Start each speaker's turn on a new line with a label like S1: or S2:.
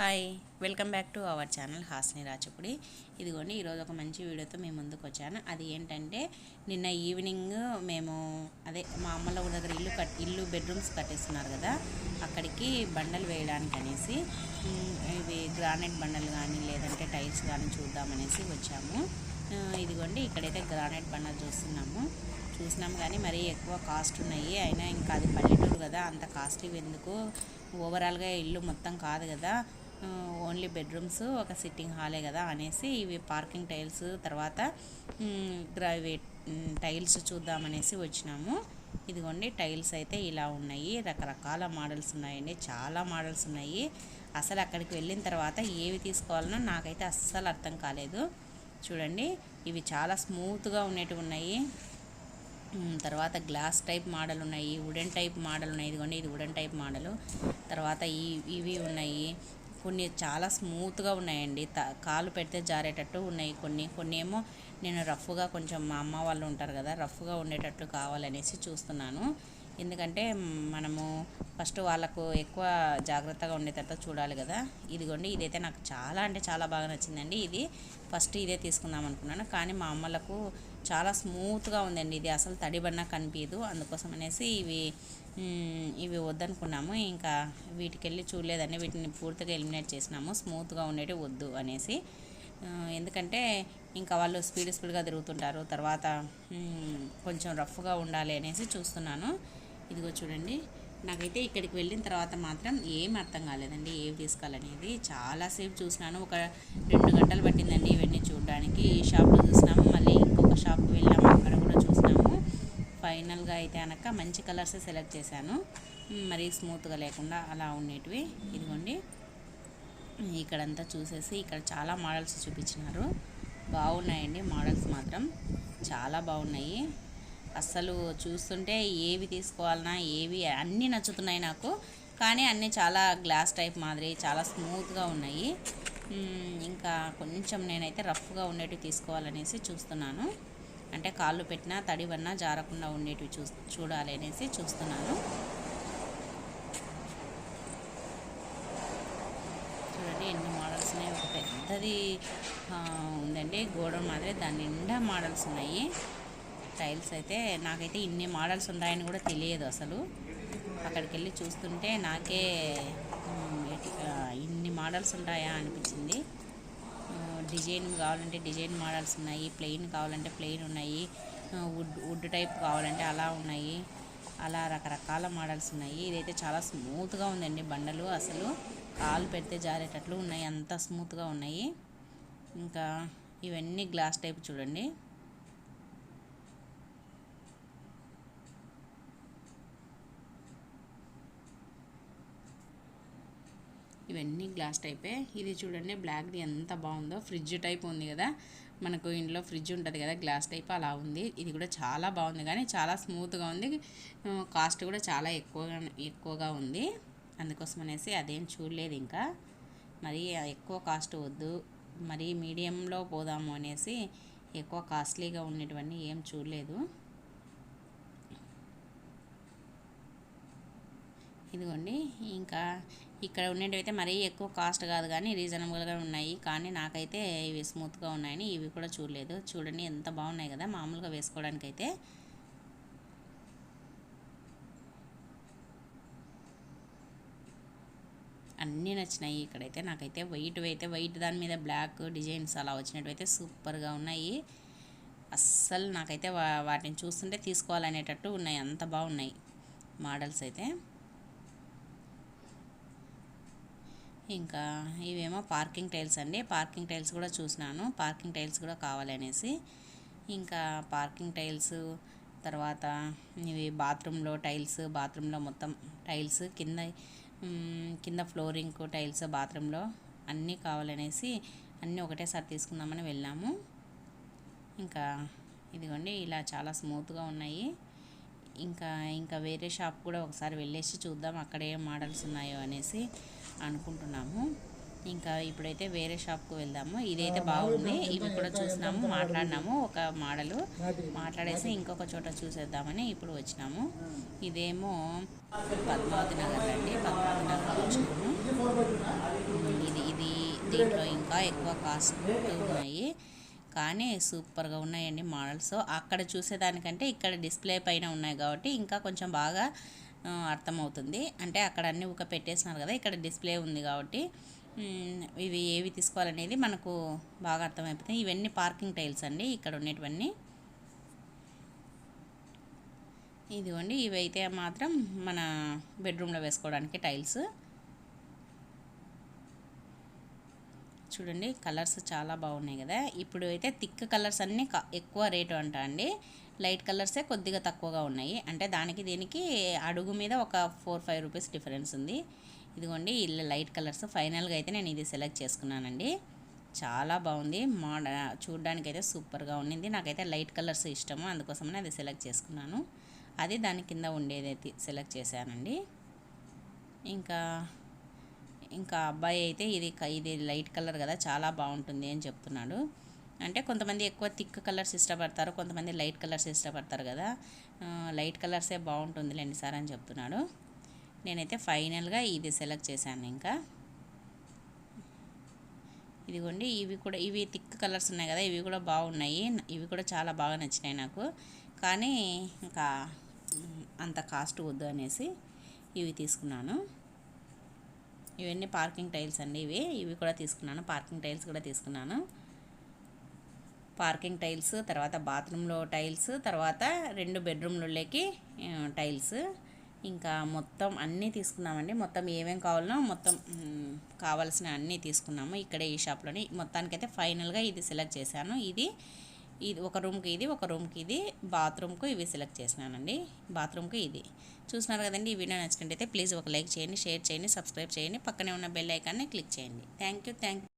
S1: Hi welcome back to our channel Hasni Rachapudi ఇదిగోండి ఈరోజు ఒక మంచి వీడియోతో మేము ముందుకు వచ్చాను. అది ఏంటంటే నిన్న ఈవినింగ్ మేము అదే మా అమ్మల ఊరి దగ్గర ఇల్లు కట్ ఇల్లు బెడ్రూమ్స్ కట్టేస్తున్నారు కదా అక్కడికి బండలు వేయడానికి అనేసి ఇవి గ్రానైట్ బండలు కానీ లేదంటే టైల్స్ కానీ చూద్దామనేసి వచ్చాము. ఇదిగోండి ఇక్కడైతే గ్రానైట్ బండలు చూస్తున్నాము. చూసినాం కానీ మరీ ఎక్కువ కాస్ట్ ఉన్నాయి. అయినా ఇంకా అది పల్లెటూరు కదా అంత కాస్ట్లీ ఎందుకు? ఓవరాల్గా ఇల్లు మొత్తం కాదు కదా. ఓన్లీ బెడ్రూమ్స్ ఒక సిట్టింగ్ హాలే కదా అనేసి ఇవి పార్కింగ్ టైల్స్ తర్వాత మ్, ఇవి టైల్స్ చూద్దామనేసి వచ్చినాము. ఇదిగోండి టైల్స్ అయితే ఇలా ఉన్నాయి. రకరకాల మోడల్స్ ఉన్నాయండి. చాలా మోడల్స్ ఉన్నాయి. అసలు అక్కడికి వెళ్ళిన తర్వాత ఏవి తీసుకోవాలనో నాకైతే అస్సలు అర్థం కాలేదు. చూడండి ఇవి చాలా స్మూత్గా ఉండేటివి ఉన్నాయి. తర్వాత గ్లాస్ టైప్ మోడల్ ఉన్నాయి వుడెన్ టైప్ మోడల్ ఉన్నాయి. ఇదిగోండి ఇది వుడెన్ టైప్ మోడల్ తర్వాత ఈ ఇవి ఉన్నాయి. కొన్ని చాలా స్మూత్గా ఉన్నాయండి. త కాలు పెడితే జారేటట్టు ఉన్నాయి కొన్ని. కొన్ని ఏమో నేను రఫ్గా కొంచెం మా అమ్మ వాళ్ళు ఉంటారు కదా రఫ్గా ఉండేటట్టు కావాలనేసి చూస్తున్నాను. ఎందుకంటే మనము ఫస్ట్ వాళ్ళకు ఎక్కువ జాగ్రత్తగా ఉండేటట్టు చూడాలి కదా. ఇదిగోండి ఇదైతే నాకు చాలా అంటే చాలా బాగా నచ్చిందండి. ఇది ఫస్ట్ ఇదే తీసుకుందాం అనుకున్నాను. కానీ మా అమ్మలకు చాలా స్మూత్గా ఉందండి ఇది. అసలు తడిబడినా కనిపించదు అందుకోసం అనేసి ఇవి ఇవి వద్దనుకున్నాము. ఇంకా వీటికి వెళ్ళి చూడలేదని వీటిని పూర్తిగా ఎలిమినేట్ చేసినాము. స్మూత్గా ఉండేవి వద్దు అనేసి. ఎందుకంటే ఇంకా వాళ్ళు స్పీడ్ స్పీడ్గా తిరుగుతుంటారు. తర్వాత కొంచెం రఫ్గా ఉండాలి అనేసి చూస్తున్నాను. ఇదిగో చూడండి. నాకైతే ఇక్కడికి వెళ్ళిన తర్వాత మాత్రం ఏం అర్థం కాలేదండి ఏవి తీసుకోవాలనేది. చాలాసేపు చూసినాను ఒక రెండు గంటలు పట్టిందండి ఇవన్నీ చూడడానికి. ఈ షాప్లో చూసినాము మళ్ళీ ఇంకొక షాప్కి వెళ్ళాము అక్కడ కూడా చూసినాము. ఫైనల్గా అయితే అనక మంచి కలర్స్ సెలెక్ట్ చేశాను. మరి మరీ స్మూత్గా లేకుండా అలా ఉండేటివి. ఇదిగోండి. ఇక్కడంతా చూసేసి ఇక్కడ చాలా మోడల్స్ చూపించినారు. బాగున్నాయండి మోడల్స్ మాత్రం. చాలా బాగున్నాయి. అస్సలు చూస్తుంటే ఏవి తీసుకోవాలన్నా ఏవి అన్నీ నచ్చుతున్నాయి నాకు. కానీ అన్నీ చాలా గ్లాస్ టైప్ మాదిరి చాలా స్మూత్గా ఉన్నాయి. ఇంకా కొంచెం నేనైతే రఫ్గా ఉండేటివి తీసుకోవాలనేసి చూస్తున్నాను. అంటే కాళ్ళు పెట్టినా తడివన్నా జారకుండా ఉండేటివి చూ చూడాలి అనేసి చూస్తున్నాను. చూడండి ఎన్ని మోడల్స్ ఉన్నాయి. ఒక పెద్దది ఉందండి గోడ మాదిరి. దాని నిండా మోడల్స్ ఉన్నాయి. టైల్స్ అయితే నాకైతే ఇన్ని మోడల్స్ ఉన్నాయని కూడా తెలియదు అసలు. అక్కడికి వెళ్ళి చూస్తుంటే నాకే ఇన్ని మోడల్స్ ఉంటాయా అనిపించింది. డిజైన్ కావాలంటే డిజైన్ మోడల్స్ ఉన్నాయి ప్లెయిన్ కావాలంటే ప్లెయిన్ ఉన్నాయి వుడ్ వుడ్ టైప్ కావాలంటే అలా ఉన్నాయి అలా రకరకాల మోడల్స్ ఉన్నాయి. ఇదైతే చాలా స్మూత్గా ఉందండి బండలు అసలు. కాలు పెడితే జారేటట్లు ఉన్నాయి అంత స్మూత్గా ఉన్నాయి. ఇంకా ఇవన్నీ గ్లాస్ టైప్ చూడండి. ఇవన్నీ గ్లాస్ టైపే ఇది చూడండి బ్లాక్ది ఎంత బాగుందో. ఫ్రిడ్జ్ టైప్ ఉంది కదా. మనకు ఇంట్లో ఫ్రిడ్జ్ ఉంటుంది కదా గ్లాస్ టైప్ అలా ఉంది. ఇది కూడా చాలా బాగుంది కానీ చాలా స్మూత్గా ఉంది. కాస్ట్ కూడా చాలా ఎక్కువగా ఎక్కువగా ఉంది. అందుకోసం అనేసి అదేం చూడలేదు ఇంకా. మరి ఎక్కువ కాస్ట్ వద్దు. మరి మీడియంలో పోదాము అనేసి ఎక్కువ కాస్ట్లీగా ఉండేటివన్నీ ఏం చూడలేదు. ఇదిగోండి ఇంకా ఇక్కడ ఉండేటివైతే అయితే మరీ ఎక్కువ కాస్ట్ కాదు కానీ రీజనబుల్గా ఉన్నాయి. కానీ నాకైతే ఇవి స్మూత్గా ఉన్నాయని ఇవి కూడా చూడలేదు. చూడండి ఎంత బాగున్నాయి కదా మామూలుగా వేసుకోవడానికి అయితే అన్నీ నచ్చినాయి ఇక్కడైతే. నాకైతే వైట్ అయితే వైట్ దాని మీద బ్లాక్ డిజైన్స్ అలా వచ్చినట్టు సూపర్గా ఉన్నాయి. అస్సలు నాకైతే వా వాటిని చూస్తుంటే తీసుకోవాలనేటట్టు ఉన్నాయి. అంత బాగున్నాయి మోడల్స్ అయితే. ఇంకా ఇవేమో పార్కింగ్ టైల్స్ అండి. పార్కింగ్ టైల్స్ కూడా చూసినాను. పార్కింగ్ టైల్స్ కూడా కావాలనేసి. ఇంకా పార్కింగ్ టైల్స్ తర్వాత ఇవి బాత్రూంలో టైల్స్ బాత్రూంలో మొత్తం టైల్స్ కింద కింద ఫ్లోరింగ్ టైల్స్ బాత్రూంలో అన్నీ కావాలనేసి అన్నీ ఒకటేసారి తీసుకుందామని వెళ్ళాము. ఇంకా ఇదిగోండి ఇలా చాలా స్మూత్గా ఉన్నాయి. ఇంకా ఇంకా వేరే షాప్ కూడా ఒకసారి వెళ్ళేసి చూద్దాం అక్కడ ఏం మోడల్స్ ఉన్నాయో అనేసి. అనుకుంటున్నాము. ఇంకా ఇప్పుడైతే వేరే షాప్కు వెళ్దాము. ఇదైతే బాగుంది. ఇవి కూడా చూసినాము మాట్లాడినాము. ఒక మోడలు మాట్లాడేసి ఇంకొక చోట చూసేద్దామని ఇప్పుడు వచ్చినాము. ఇదేమో పద్మావతి నగర్ అండి. పద్మావతి నగర్ వచ్చినాము. ఇది ఇది దీంట్లో ఇంకా ఎక్కువ కాస్ట్ ఉన్నాయి. కానీ సూపర్గా ఉన్నాయండి మోడల్స్. అక్కడ చూసేదానికంటే ఇక్కడ డిస్ప్లే పైన ఉన్నాయి కాబట్టి ఇంకా కొంచెం బాగా అర్థమవుతుంది. అంటే అక్కడ అన్ని ఒక పెట్టేసినారు కదా ఇక్కడ డిస్ప్లే ఉంది కాబట్టి ఇవి ఏవి తీసుకోవాలనేది మనకు బాగా అర్థమైపోతుంది. ఇవన్నీ పార్కింగ్ టైల్స్ అండి ఇక్కడ ఉండేటివన్నీ. ఇదిగోండి ఇవైతే మాత్రం మన బెడ్రూమ్లో వేసుకోవడానికి టైల్స్. చూడండి కలర్స్ చాలా బాగున్నాయి కదా. ఇప్పుడు అయితే థిక్ కలర్స్ అన్నీ ఎక్కువ రేటు అంట అండి. లైట్ కలర్సే కొద్దిగా తక్కువగా ఉన్నాయి. అంటే దానికి దీనికి అడుగు మీద ఒక ఫోర్ ఫైవ్ రూపీస్ డిఫరెన్స్ ఉంది. ఇదిగోండి ఇల్లు లైట్ కలర్స్. ఫైనల్గా అయితే నేను ఇది సెలెక్ట్ చేసుకున్నానండి. చాలా బాగుంది. మోడ చూడడానికి అయితే సూపర్గా ఉండింది నాకైతే లైట్ కలర్స్ ఇష్టము. అందుకోసమని అది సెలెక్ట్ చేసుకున్నాను. అది దాని కింద ఉండేది సెలెక్ట్ చేశానండి. ఇంకా ఇంకా అబ్బాయి అయితే ఇది ఇది లైట్ కలర్ కదా చాలా బాగుంటుంది అని చెప్తున్నాడు. అంటే కొంతమంది ఎక్కువ థిక్ కలర్స్ ఇష్టపడతారు కొంతమంది లైట్ కలర్స్ ఇష్టపడతారు కదా. లైట్ కలర్సే బాగుంటుందిలేండి సార్ అని చెప్తున్నాడు. నేనైతే ఫైనల్గా ఇది సెలెక్ట్ చేశాను ఇంకా. ఇదిగోండి ఇవి కూడా ఇవి థిక్ కలర్స్ ఉన్నాయి కదా ఇవి కూడా బాగున్నాయి. ఇవి కూడా చాలా బాగా నచ్చినాయి నాకు. కానీ ఇంకా అంత కాస్ట్ వద్దు అనేసి ఇవి తీసుకున్నాను. ఇవన్నీ పార్కింగ్ టైల్స్ అండి ఇవి. ఇవి కూడా తీసుకున్నాను పార్కింగ్ టైల్స్ కూడా తీసుకున్నాను. పార్కింగ్ టైల్స్ తర్వాత బాత్రూంలో టైల్స్ తర్వాత రెండు బెడ్రూమ్లలోకి టైల్స్. ఇంకా మొత్తం అన్నీ తీసుకున్నామండి. మొత్తం ఏమేం కావాలనో మొత్తం కావాల్సిన అన్నీ తీసుకున్నాము. ఇక్కడే ఈ షాప్లోని. మొత్తానికైతే ఫైనల్గా ఇది సెలెక్ట్ చేశాను. ఇది ఇది ఒక రూమ్కి ఇది ఒక రూమ్కి ఇది బాత్రూమ్కు ఇవి సెలెక్ట్ చేసినానండి. బాత్రూమ్కు ఇది. చూస్తున్నారు కదండి ఈ వీడియో నచ్చినట్టయితే ప్లీజ్ ఒక లైక్ చేయండి షేర్ చేయండి సబ్స్క్రైబ్ చేయండి. పక్కనే ఉన్న బెల్ ఐకాన్ని క్లిక్ చేయండి. Thank you thank